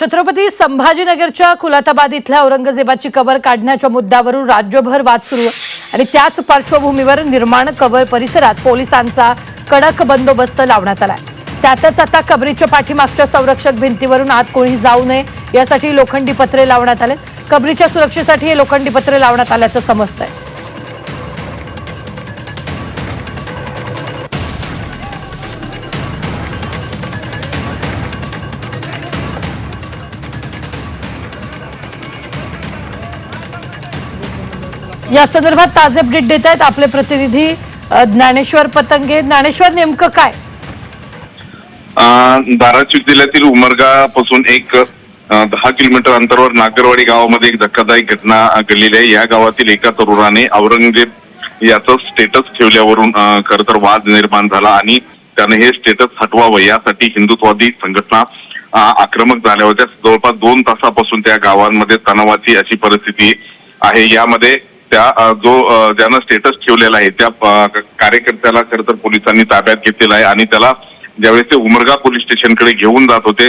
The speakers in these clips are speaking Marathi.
छत्रपती संभाजीनगरच्या खुलाताबाद इथल्या औरंगजेबाची कबर काढण्याच्या मुद्द्यावरून राज्यभर वाद सुरू आणि त्याच पार्श्वभूमीवर निर्माण कबर परिसरात पोलिसांचा कडक बंदोबस्त लावण्यात आलाय. त्यातच आता कबरीच्या पाठीमागच्या संरक्षक भिंतीवरून आत कोणी जाऊ नये यासाठी लोखंडी पत्रे लावण्यात आले कबरीच्या सुरक्षेसाठी हे लोखंडी पत्रे लावण्यात आल्याचं समजतंय. या संदर्भात ताजे अपडेट देत आहेत आपले प्रतिनिधी ज्ञानेश्वर पतंगे. ज्ञानेश्वर नेमकं काय? धाराशिव जिल्ह्यातील उमरगा पासून एक दहा किलोमीटर अंतरावर नागरवाडी गावामध्ये एक धक्कादायक घटना घडलेली आहे. या गावातील एका तरुणाने औरंगजेब याचं स्टेटस ठेवल्यावरून खर खरं तर वाद निर्माण झाला आणि त्याने हे स्टेटस हटवावं. यासाठी हिंदुत्ववादी संघटना आक्रमक झाल्या होत्या. जवळपास दोन तासापासून त्या गावांमध्ये तणावाची अशी परिस्थिती आहे. यामध्ये त्या जो ज्यानं स्टेटस ठेवलेला आहे त्या कार्यकर्त्याला खरं तर पोलिसांनी ताब्यात घेतलेला आहे आणि त्याला ज्यावेळेस ते उमरगा पोलीस स्टेशनकडे घेऊन जात होते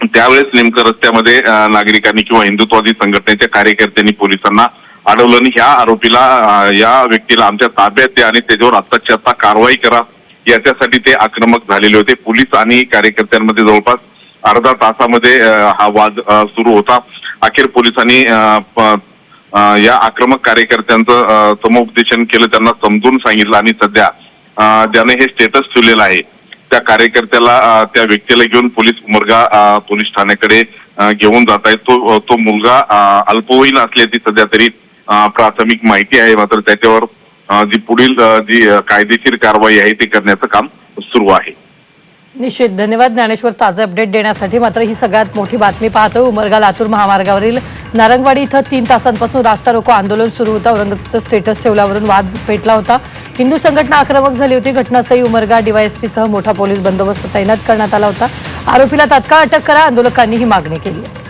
त्यावेळेस नेमकं रस्त्यामध्ये नागरिकांनी किंवा हिंदुत्वादी संघटनेच्या कार्यकर्त्यांनी पोलिसांना अडवलं आणि ह्या आरोपीला या व्यक्तीला आमच्या ताब्यात द्या आणि त्याच्यावर आत्ताची आत्ता कारवाई करा याच्यासाठी ते आक्रमक झालेले होते. पोलीस आणि कार्यकर्त्यांमध्ये जवळपास अर्धा तासामध्ये हा वाद सुरू होता. अखेर पोलिसांनी या आक्रमक कार्यकर्त्यांचं समुपदेशन केलं त्यांना समजून सांगितलं आणि सध्या त्याने ज्याने हे स्टेटस ठेवलेलं आहे. त्या कार्यकर्त्याला त्या व्यक्तीला घेऊन पोलीस मुलगा पोलीस ठाण्याकडे घेऊन जात आहेत. तो तो मुलगा अल्पवयीन असल्याची सध्या तरी प्राथमिक माहिती आहे. मात्र त्याच्यावर जी पुढील जी कायदेशीर कारवाई आहे ती करण्याचं काम सुरू आहे. निश्चित. धन्यवाद ज्ञानेश्वर ताजे अपडेट देण्यासाठी. मात्र ही सगळ्यात मोठी बातमी पाहतोय उमरगा लातूर महामार्गावरील नारंगवाडी इथं तीन तासांपासून रास्ता रोको आंदोलन सुरू होतं. औरंगाबादचं स्टेटस ठेवल्यावरून वाद पेटला होता. हिंदू संघटना आक्रमक झाली होती. घटनास्थळी उमरगा डीवायएसपीसह मोठा पोलीस बंदोबस्त तैनात करण्यात आला होता. आरोपीला तात्काळ अटक करा. आंदोलकांनी ही मागणी केली आहे.